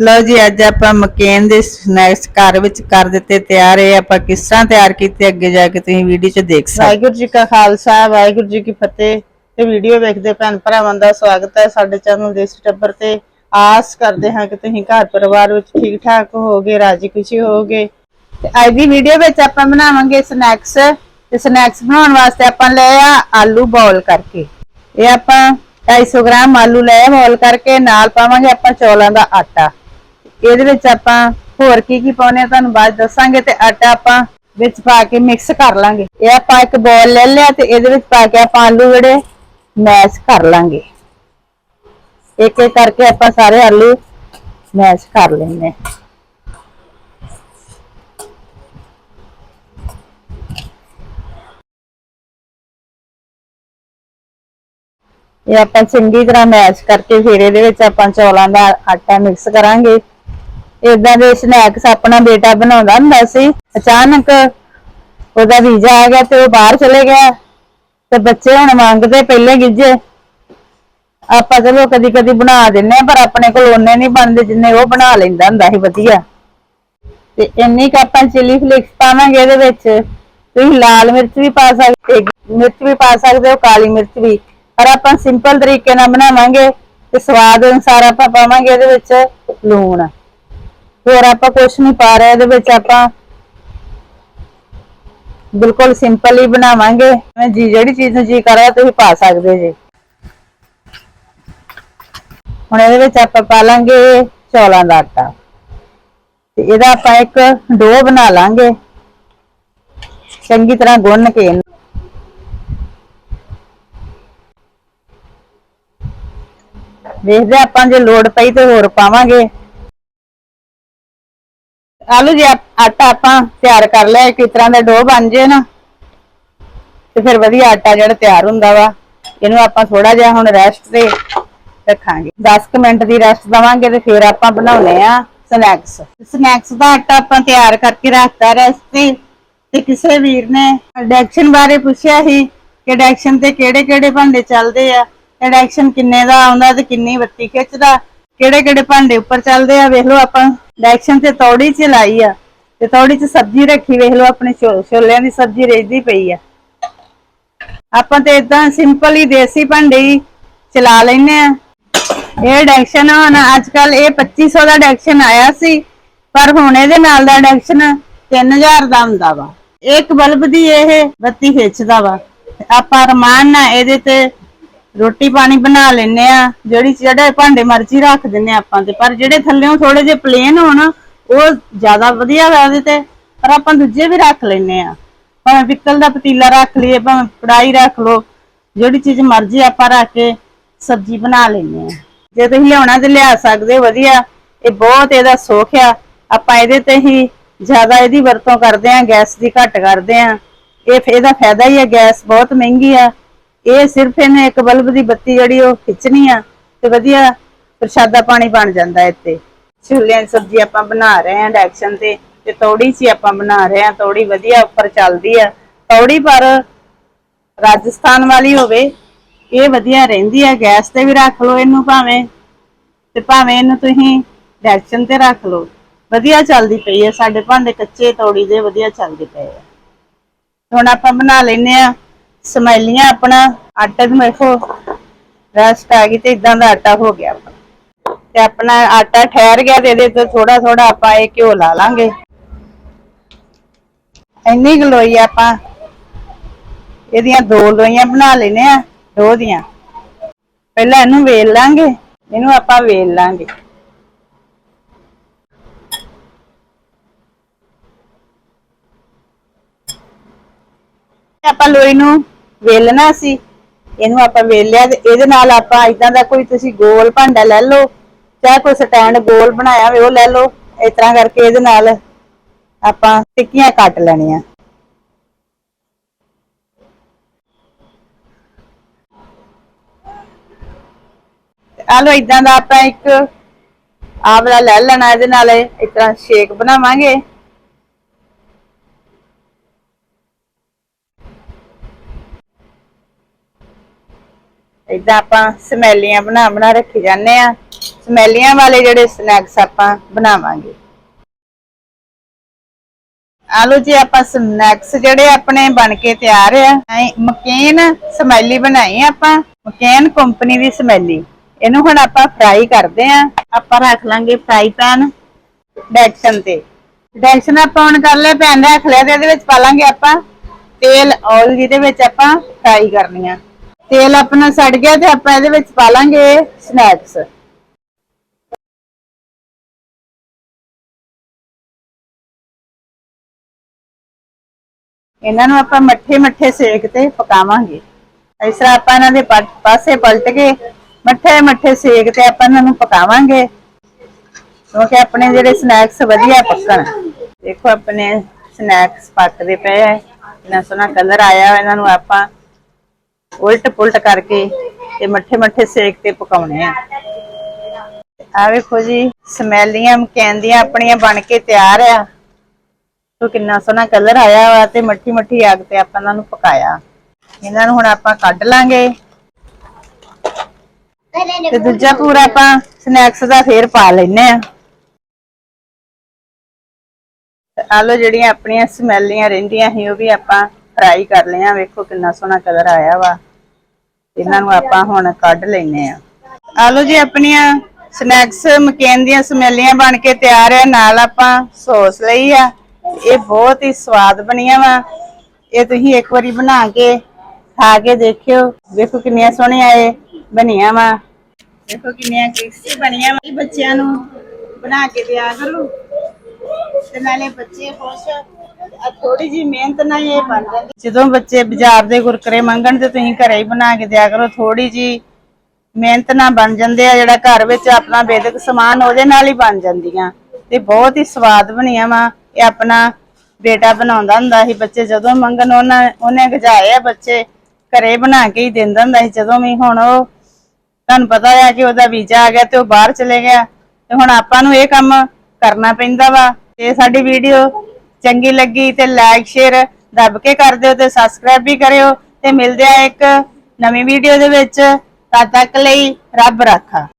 ਲਓ ਜੀ, ਅੱਜ ਆਪਾਂ ਮਕੇਨ ਦੇ ਸਨੈਕਸ ਘਰ ਵਿੱਚ ਕਰ ਦਿੱਤੇ ਤਿਆਰ। ਇਹ ਆਪਾਂ ਕਿਸ ਤਰ੍ਹਾਂ ਤਿਆਰ ਕੀਤੇ, ਅੱਗੇ ਜਾ ਕੇ ਤੁਸੀਂ ਵੀਡੀਓ 'ਚ ਦੇਖ ਸਕਦੇ ਵਾਹਿਗੁਰੂ ਜੀ ਕਾ ਖਾਲਸਾ, ਵਾਹਿਗੁਰੂ ਜੀ ਕੀ ਫਤਿਹ। ਤੇ ਵੀਡੀਓ ਵੇਖਦੇ ਭੈਣ ਭਰਾਵਾਂ ਦਾ ਸਵਾਗਤ ਹੈ ਸਾਡੇ ਚੈਨਲ ਦੇਸੀ ਟੱਬਰ ਤੇ। ਆਸ ਕਰਦੇ ਹਾਂ ਕਿ ਤੁਸੀਂ ਘਰ ਪਰਿਵਾਰ ਵਿੱਚ ਠੀਕ ਠਾਕ ਹੋਗੇ ਰਾਜੀ ਖੁਸ਼ੀ ਹੋਵੋਗੇ। ਤੇ ਅੱਜ ਦੀ ਵੀਡੀਓ ਵਿੱਚ ਆਪਾਂ ਬਣਾਵਾਂਗੇ ਸਨੈਕਸ ਤੇ ਸਨੈਕਸ ਬਣਾਉਣ ਵਾਸਤੇ ਆਪਾਂ ਲਏ ਆ ਆਲੂ ਬੋਲ ਕਰਕੇ। ਇਹ ਆਪਾਂ 250 ਗ੍ਰਾਮ ਆਲੂ ਲਏ ਬੋਲ ਕਰਕੇ, ਨਾਲ ਪਾਵਾਂਗੇ ਆਪਾਂ ਚੌਲਾਂ ਦਾ ਆਟਾ। ਇਹਦੇ ਵਿੱਚ ਆਪਾਂ ਹੋਰ ਕੀ ਕੀ ਪਾਉਣੇ ਆ ਤੁਹਾਨੂੰ ਬਾਅਦ ਦੱਸਾਂਗੇ ਤੇ ਆਟਾ ਆਪਾਂ ਵਿੱਚ ਪਾ ਕੇ ਮਿਕਸ ਕਰ ਲਾਂਗੇ। ਇਹ ਆਪਾਂ ਇੱਕ ਬੋਲ ਲੈ ਲਿਆ ਤੇ ਇਹਦੇ ਵਿੱਚ ਪਾ ਕੇ ਆਪਾਂ ਆਲੂ ਜਿਹੜੇ ਮੈਸ਼ ਕਰ ਲਾਂਗੇ। ਇੱਕ ਇੱਕ ਕਰਕੇ ਆਪਾਂ ਸਾਰੇ ਆਲੂ ਮੈਸ਼ ਕਰ ਲੈਣੇ ਇਹ ਆਪਾਂ ਚੰਗੀ ਤਰ੍ਹਾਂ ਮੈਸ਼ ਕਰਕੇ ਫਿਰ ਇਹਦੇ ਵਿੱਚ ਆਪਾਂ ਚੌਲਾਂ ਦਾ ਆਟਾ ਮਿਕਸ ਕਰਾਂਗੇ। ਇਦਾਂ ਦੇ ਸਨੈਕਸ ਆਪਣਾ ਬੇਟਾ ਬਣਾਉਂਦਾ ਹੁੰਦਾ ਸੀ, ਅਚਾਨਕ ਉਹਦਾ ਵੀਜ਼ਾ ਆ ਗਿਆ ਤੇ ਉਹ ਬਾਹਰ ਚਲੇ ਗਿਆ ਤੇ ਬੱਚੇ ਹੁਣ ਮੰਗਦੇ ਪਹਿਲੇ ਗਿੱਜੇ। ਆਪਾਂ ਚਲੋ ਕਦੀ ਕਦੀ ਬਣਾ ਦਿੰਨੇ ਆ ਪਰ ਆਪਣੇ ਕੋਲ ਉਹਨੇ ਨਹੀਂ ਬਣਦੇ ਜਿੰਨੇ ਉਹ ਬਣਾ ਲੈਂਦਾ ਹੁੰਦਾ ਸੀ, ਵਧੀਆ। ਤੇ ਇੰਨੀ ਕੁ ਆਪਾਂ ਚਿਲੀ ਫਲੇਕਸ ਪਾਵਾਂਗੇ ਇਹਦੇ ਵਿੱਚ, ਤੁਸੀਂ ਲਾਲ ਮਿਰਚ ਵੀ ਪਾ ਸਕਦੇ ਮਿਰਚ ਵੀ ਪਾ ਸਕਦੇ ਹੋ, ਕਾਲੀ ਮਿਰਚ ਵੀ। ਪਰ ਆਪਾਂ ਸਿੰਪਲ ਤਰੀਕੇ ਨਾਲ ਬਣਾਵਾਂਗੇ ਤੇ ਸਵਾਦ ਅਨੁਸਾਰ ਆਪਾਂ ਪਾਵਾਂਗੇ ਇਹਦੇ ਵਿੱਚ ਲੂਣ। ਹੋਰ ਆਪਾਂ ਕੁਝ ਨਹੀਂ ਪਾ ਰਹੇ, ਇਹਦੇ ਵਿੱਚ ਆਪਾਂ ਬਿਲਕੁਲ ਸਿੰਪਲ ਹੀ ਬਣਾਵਾਂਗੇ। ਮੈਂ ਜੀ, ਜਿਹੜੀ ਚੀਜ਼ ਨੂੰ ਜੀ ਕਰ ਰਿਹਾ, ਤੁਸੀਂ ਪਾ ਸਕਦੇ ਜੀ। ਹੁਣ ਇਹਦੇ ਵਿੱਚ ਆਪਾਂ ਪਾ ਲਾਂਗੇ ਚੌਲਾਂ ਦਾ ਆਟਾ। ਤੇ ਇਹਦਾ ਆਪਾਂ ਇੱਕ ਡੋ ਬਣਾ ਲਾਂਗੇ। ਚੰਗੀ ਤਰ੍ਹਾਂ ਗੁੰਨ ਕੇ। ਇਹਨੂੰ। ਵੇਖਦੇ ਆਪਾਂ ਜੇ ਲੋੜ ਪਈ ਤੇ ਹੋਰ ਪਾਵਾਂਗੇ। ਆਲੂ ਜੀ ਆਟਾ ਆਪਾਂ ਤਿਆਰ ਕਰ ਲਿਆ ਕਿਸ ਤਰ੍ਹਾਂ ਦਾ ਡੋ ਬਣ ਜੇ ਨਾ, ਤੇ ਫਿਰ ਵਧੀਆ ਆਟਾ ਜਿਹੜਾ ਤਿਆਰ ਹੁੰਦਾ ਵਾ, ਇਹਨੂੰ ਆਪਾਂ ਥੋੜਾ ਜਿਹਾ ਹੁਣ ਰੈਸਟ ਤੇ ਰੱਖਾਂਗੇ। 10 ਮਿੰਟ ਦੀ ਰੈਸਟ ਦਵਾਂਗੇ ਤੇ ਫਿਰ ਆਪਾਂ ਬਣਾਉਣੇ ਆ ਸਨੈਕਸ ਸਨੈਕਸ ਦਾ ਆਟਾ ਆਪਾਂ ਤਿਆਰ ਕਰਕੇ ਰੱਖਤਾ ਰੈਸਟ ਤੇ ਤੇ ਕਿਸੇ ਵੀਰ ਨੇ ਡੈਕਸ਼ਨ ਬਾਰੇ ਪੁੱਛਿਆ ਸੀ ਕਿ ਡੈਕਸ਼ਨ ਤੇ ਕਿਹੜੇ ਕਿਹੜੇ ਭਾਂਡੇ ਚੱਲਦੇ ਆ ਡੈਕਸ਼ਨ ਕਿੰਨੇ ਦਾ ਆਉਂਦਾ ਤੇ ਕਿੰਨੀ ਬੱਤੀ ਖਿੱਚਦਾ ਕਿਹੜੇ ਕਿਹੜੇ ਭਾਂਡੇ ਉੱਪਰ ਚੱਲਦੇ ਆ, ਵੇਖ ਲਓ ਆਪਾਂ ਡੈਕਸ਼ਨ ਤੇ ਤੌੜੀ ਚ ਲਾਈ ਆ, ਤੇ ਤੌੜੀ ਚ ਸਬਜ਼ੀ ਰੱਖੀ, ਵੇਖ ਲਓ ਆਪਣੇ ਛੋਲਿਆਂ ਦੀ ਸਬਜ਼ੀ ਰੇਜਦੀ ਪਈ ਆ। ਆਪਾਂ ਤੇ ਇਦਾਂ ਸਿੰਪਲ ਹੀ ਦੇਸੀ ਭਾਂਡੇ ਹੀ ਚਲਾ ਲੈਨੇ ਆ। ਇਹ ਡੈਕਸ਼ਨ ਹੁਣ ਅੱਜ ਕੱਲ ਇਹ 2500 ਦਾ ਡੈਕਸ਼ਨ ਆਇਆ ਸੀ, ਪਰ ਹੁਣ ਇਹਦੇ ਨਾਲ ਦਾ ਡੈਕਸ਼ਨ 3000 ਦਾ ਹੁੰਦਾ ਵਾ। ਇੱਕ ਬਲਬ ਦੀ ਇਹ ਬੱਤੀ ਖਿੱਚਦਾ ਵਾ। ਆਪਾਂ ਰਮਾਨ ਨਾਲ ਇਹਦੇ ਤੇ ਰੋਟੀ ਪਾਣੀ ਬਣਾ ਲੈਨੇ ਆ, ਜਿਹੜੀ ਜਿਹੜੇ ਭਾਂਡੇ ਮਰਜ਼ੀ ਰੱਖ ਦਿੰਨੇ ਆਪਾਂ ਤੇ, ਪਰ ਜਿਹੜੇ ਥੱਲੇੋਂ ਥੋੜੇ ਜਿਹੇ ਪਲੇਨ ਹੋਣ, ਉਹ ਜ਼ਿਆਦਾ ਵਧੀਆ ਵਾ ਤੇ, ਪਰ ਆਪਾਂ ਦੂਜੇ ਵੀ ਰੱਖ ਲੈਨੇ ਆ। ਭਾਵੇਂ ਪਿੱਤਲ ਦਾ ਪਤੀਲਾ ਰੱਖ ਲਈਏ, ਭਾਵੇਂ ਕੜਾਈ ਰੱਖ ਲਓ, ਜਿਹੜੀ ਚੀਜ਼ ਮਰਜ਼ੀ ਆਪਾਂ ਰੱਖ ਕੇ ਸਬਜ਼ੀ ਬਣਾ ਲੈਨੇ ਆ। ਜੇ ਤੁਸੀਂ ਲਿਆਉਣਾ ਤੇ ਲਿਆ ਸਕਦੇ ਹੋ, ਵਧੀਆ। ਇਹ ਬਹੁਤ ਇਹਦਾ ਸੁੱਖ ਆ। ਆਪਾਂ ਇਹਦੇ ਤੇ ਹੀ ਜ਼ਿਆਦਾ ਇਹਦੀ ਵਰਤੋਂ ਕਰਦੇ ਆ, ਗੈਸ ਦੀ ਘੱਟ ਕਰਦੇ ਆ। ਇਹ ਇਹਦਾ ਫਾਇਦਾ ਹੀ ਆ, ਗੈਸ ਬਹੁਤ ਮਹਿੰਗੀ ਆ। ਇਹ ਸਿਰਫ ਇਹਨੇ ਇੱਕ ਬਲਬ ਦੀ ਬੱਤੀ ਜਿਹੜੀ ਉਹ ਖਿੱਚਣੀ ਆ ਤੇ ਵਧੀਆ ਪ੍ਰਸ਼ਾਦਾ ਪਾਣੀ ਬਣ ਜਾਂਦਾ ਇੱਥੇ। ਛੋਲਿਆਂ ਦੀ ਸਬਜ਼ੀ ਆਪਾਂ ਬਣਾ ਰਹੇ ਆ ਡੈਕਸ਼ਨ ਤੇ ਤੇ ਤੌੜੀ 'ਚ ਆਪਾਂ ਬਣਾ ਰਹੇ ਆ ਤੌੜੀ ਵਧੀਆ ਉੱਪਰ ਚੱਲਦੀ ਆ। ਤੌੜੀ ਪਰ ਰਾਜਸਥਾਨ ਵਾਲੀ ਹੋਵੇ, ਇਹ ਵਧੀਆ ਰਹਿੰਦੀ ਆ, ਗੈਸ ਤੇ ਵੀ ਰੱਖ ਲਓ ਇਹਨੂੰ ਭਾਵੇਂ। ਤੇ ਭਾਵੇਂ ਇਹਨੂੰ ਤੁਸੀਂ ਡੈਕਸ਼ਨ ਤੇ ਰੱਖ ਲਓ। ਵਧੀਆ ਚੱਲਦੀ ਪਈ ਆ, ਸਾਡੇ ਭਾਂਡੇ ਕੱਚੇ, ਤੋੜੀ ਦੇ ਵਧੀਆ ਚੱਲਦੇ ਪਏ ਆ। ਹੁਣ ਆਪਾਂ ਬਣਾ ਲੈਨੇ ਆ ਸਮੈਲੀਆਂ ਆਪਣਾ ਆਟਾ ਨੂੰ ਵੇਖੋ ਰਸਟ ਆ ਗਈ ਤੇ ਇਦਾਂ ਦਾ ਆਟਾ ਹੋ ਗਿਆ ਤੇ ਆਪਣਾ ਆਟਾ ਠਹਿਰ ਗਿਆ ਤੇ ਇਹਦੇ ਤੇ ਥੋੜਾ ਥੋੜਾ ਆਪਾਂ ਇਹ ਘਿਓ ਲਾ ਲਾਂਗੇ। ਇੰਨੀ ਕੁ ਆਪਾਂ। ਇਹਦੀਆਂ ਦੋ ਲੋਈਆਂ ਬਣਾ ਲੈਨੇ ਆ ਦੋ ਦੀਆਂ। ਪਹਿਲਾਂ ਇਹਨੂੰ ਵੇਲ ਲਾਂਗੇ, ਇਹਨੂੰ ਆਪਾਂ ਵੇਲ ਲਾਂਗੇ। ਆਪਾਂ ਲੋਈ ਨੂੰ ਵੇਲਣਾ ਸੀ। ਇਹਨੂੰ ਆਪਾਂ ਵੇਲ ਲਿਆ ਤੇ ਇਹਦੇ ਨਾਲ ਆਪਾਂ ਇਦਾਂ ਦਾ ਕੋਈ ਤੁਸੀਂ ਗੋਲ ਭਾਂਡਾ ਲੈ ਲਓ ਚਾਹੇ ਕੋਈ ਸਟੈਂਡ ਗੋਲ ਬਣਾਇਆ ਹੋਵੇ, ਉਹ ਲੈ ਲਓ। ਇਸ ਤਰ੍ਹਾਂ ਕਰਕੇ ਇਹਦੇ ਨਾਲ ਆਪਾਂ ਟਿੱਕੀਆਂ ਕੱਟ ਲੈਣੀਆਂ। ਆ ਲੋ ਇਦਾਂ ਦਾ ਆਪਾਂ ਇੱਕ ਆਹ ਲੈ ਲੈਣਾ ਇਹਦੇ ਨਾਲ। ਇਸ ਤਰ੍ਹਾਂ ਸ਼ੇਕ ਬਣਾਵਾਂਗੇ। ਇਦਾਂ ਆਪਾਂ ਸਮੈਲੀਆਂ ਬਣਾ ਬਣਾ ਰੱਖੀ ਜਾਂਦੇ ਆ ਸਮੈਲੀਆਂ ਵਾਲੇ ਜਿਹੜੇ ਸਨੈਕਸ ਆਪਾਂ ਬਣਾਵਾਂਗੇ। ਆਲੂ ਜੀ, ਆਪਾਂ ਸਨੈਕਸ ਜਿਹੜੇ ਆਪਣੇ ਬਣ ਕੇ ਤਿਆਰ ਆ। ਮਕੇਨ ਸਮੈਲੀ ਬਣਾਈ ਆਪਾਂ। ਮਕੇਨ ਕੰਪਨੀ ਦੀ ਸਮੈਲੀ। ਇਹਨੂੰ ਹੁਣ ਆਪਾਂ ਫਰਾਈ ਕਰਦੇ ਆ ਆਪਾਂ ਰੱਖ ਲਾਂਗੇ ਫਰਾਈ ਪੈਨ ਡੈਕਸ਼ਨ ਤੇ। ਡੈਕਸ਼ਨ ਆਪਾਂ ਹੁਣ ਕਰ ਲਿਆ ਪੈਨ ਰੱਖ ਲਿਆ ਤੇ ਇਹਦੇ ਵਿੱਚ ਪਾ ਲਾਂਗੇ ਆਪਾਂ ਤੇਲ ਆਇਲ ਜਿਹਦੇ ਵਿੱਚ ਆਪਾਂ ਫਰਾਈ ਕਰਨੀ ਆ। ਤੇਲ ਆਪਣਾ ਸੜ ਗਿਆ ਤੇ ਆਪਾਂ ਇਹਦੇ ਵਿੱਚ ਪਾ ਲਾਂਗੇ ਸਨੈਕਸ ਇਹਨਾਂ ਨੂੰ ਆਪਾਂ ਮੱਠੇ ਮੱਠੇ ਸੇਕ ਤੇ ਪਕਾਵਾਂਗੇ। ਇਸ ਤਰ੍ਹਾਂ ਆਪਾਂ ਇਹਨਾਂ ਦੇ ਪਾਸੇ ਪਲਟ ਕੇ ਮੱਠੇ ਮੱਠੇ ਸੇਕ ਤੇ ਆਪਾਂ ਇਹਨਾਂ ਨੂੰ ਪਕਾਵਾਂਗੇ। ਕਿਉਂਕਿ ਆਪਣੇ ਜਿਹੜੇ ਸਨੈਕਸ ਵਧੀਆ ਪੱਕਣ। ਦੇਖੋ ਆਪਣੇ ਸਨੈਕਸ ਪੱਕਦੇ ਪਏ ਐ ਇਹਨਾਂ ਸੋਹਣਾ ਕਲਰ ਆਇਆ ਇਹਨਾਂ ਨੂੰ ਆਪਾਂ। ਉਲਟ ਪੁਲਟ ਕਰਕੇ ਤੇ ਮੱਠੇ ਮੱਠੇ ਸੇਕ ਤੇ ਪਕਾਉਣੇ ਆ। ਆ ਵੇਖੋ ਜੀ, ਸਮੈਲੀਆਂ ਕਹਿੰਦੀਆਂ ਆਪਣੀਆਂ ਬਣ ਕੇ ਤਿਆਰ ਆ। ਤੋ ਕਿੰਨਾ ਸੋਹਣਾ ਕਲਰ ਆਇਆ ਵਾ ਤੇ ਮੱਠੀ ਮੱਠੀ ਅੱਗ ਤੇ ਆਪਾਂ ਇਹਨਾਂ ਨੂੰ ਪਕਾਇਆ। ਇਹਨਾਂ ਨੂੰ ਹੁਣ ਆਪਾਂ ਕੱਢ ਲਾਂਗੇ। ਤੇ ਦੂਜਾ ਪੂਰਾ ਆਪਾਂ ਸਨੈਕਸ ਦਾ ਫੇਰ ਪਾ ਲੈਨੇ ਆ। ਆਲੋ ਜਿਹੜੀਆਂ ਆਪਣੀਆਂ ਸਮੈਲੀਆਂ ਰਹਿੰਦੀਆਂ ਸੀ, ਉਹ ਵੀ ਆਪਾਂ ਫਰਾਈ ਕਰ ਲਿਆ ਵੇਖੋ ਕਿੰਨਾ ਸੋਹਣਾ ਕਲਰ ਆਇਆ ਵਾ। ਇਹਨਾਂ ਨੂੰ ਆਪਾਂ ਹੁਣ ਕੱਢ ਲੈਨੇ ਆ। ਆਲੋ ਜੀ, ਆਪਣੀਆਂ ਸਨੈਕਸ ਮਕੇਨ ਦੀਆਂ ਸਮੈਲੀਆਂ ਬਣ ਕੇ ਤਿਆਰ ਆ। ਨਾਲ ਆਪਾਂ ਸੌਸ ਲਈ ਆ। ਇਹ ਬਹੁਤ ਹੀ ਸਵਾਦ ਬਣੀਆਂ ਵਾ। ਇਹ ਤੁਸੀਂ ਇੱਕ ਵਾਰੀ ਬਣਾ ਕੇ, ਖਾ ਕੇ ਦੇਖਿਓ। ਵੇਖੋ ਕਿੰਨੀਆਂ ਸੋਹਣੀਆਂ ਇਹ ਬਣੀਆਂ ਵਾ। ਦੇਖੋ ਕਿੰਨੀਆਂ ਕ੍ਰਿਸਪੀ ਬਣੀਆਂ ਵਾ। ਬੱਚਿਆਂ ਨੂੰ ਬਣਾ ਕੇ ਦਿਆ ਕਰੋ। ਤੇ ਨਾਲੇ ਬੱਚੇ ਖੁਸ਼ ਥੋੜੀ ਜੀ ਮਿਹਨਤ ਨਾਲ ਇਹ ਬਣ ਜਾਂਦੀ। ਜਦੋਂ ਬੱਚੇ ਬਾਜ਼ਾਰ ਦੇ ਕੁਰਕਰੇ ਮੰਗਣ ਤੇ ਤੁਸੀਂ ਘਰੇ ਹੀ ਬਣਾ ਕੇ ਦਿਆ ਕਰੋ ਥੋੜੀ ਜੀ ਮਿਹਨਤ ਨਾਲ ਬਣ ਜਾਂਦੇ ਆ, ਜਿਹੜਾ ਘਰ ਵਿੱਚ ਆਪਣਾ ਬੇਦਕ ਸਮਾਨ ਉਹਦੇ ਨਾਲ ਹੀ ਬਣ ਜਾਂਦੀਆਂ। ਤੇ ਬਹੁਤ ਹੀ ਸਵਾਦ ਬਣੀਆਂ ਵਾ, ਇਹ ਆਪਣਾ ਬੇਟਾ ਬਣਾਉਂਦਾ ਹੁੰਦਾ ਸੀ। ਬੱਚੇ ਜਦੋਂ ਮੰਗਣ, ਉਹਨਾਂ, ਉਹਨੇ ਗਜਾਏ ਆ, ਬੱਚੇ ਘਰੇ ਬਣਾ ਕੇ ਹੀ ਦਿੰਦਾ ਹੁੰਦਾ ਸੀ। ਜਦੋਂ ਵੀ ਹੁਣ ਉਹ, ਤੁਹਾਨੂੰ ਪਤਾ ਹੈ ਕਿ ਉਹਦਾ ਵੀਜ਼ਾ ਆ ਗਿਆ ਤੇ ਉਹ ਬਾਹਰ ਚਲੇ ਗਿਆ। ਤੇ ਹੁਣ ਆਪਾਂ ਨੂੰ ਇਹ ਕੰਮ ਕਰਨਾ ਪੈਂਦਾ ਵਾ। ਤੇ ਸਾਡੀ ਵੀਡੀਓ ਚੰਗੀ ਲੱਗੀ ਤੇ ਲਾਈਕ ਸ਼ੇਅਰ ਦੱਬ ਕੇ ਕਰ ਦਿਓ ਤੇ ਸਬਸਕ੍ਰਾਈਬ ਵੀ ਕਰਿਓ ਤੇ ਮਿਲਦੇ ਆ ਇੱਕ ਨਵੀਂ ਵੀਡੀਓ ਦੇ ਵਿੱਚ। ਤਦ ਤੱਕ ਲਈ ਰੱਬ ਰਾਖਾ।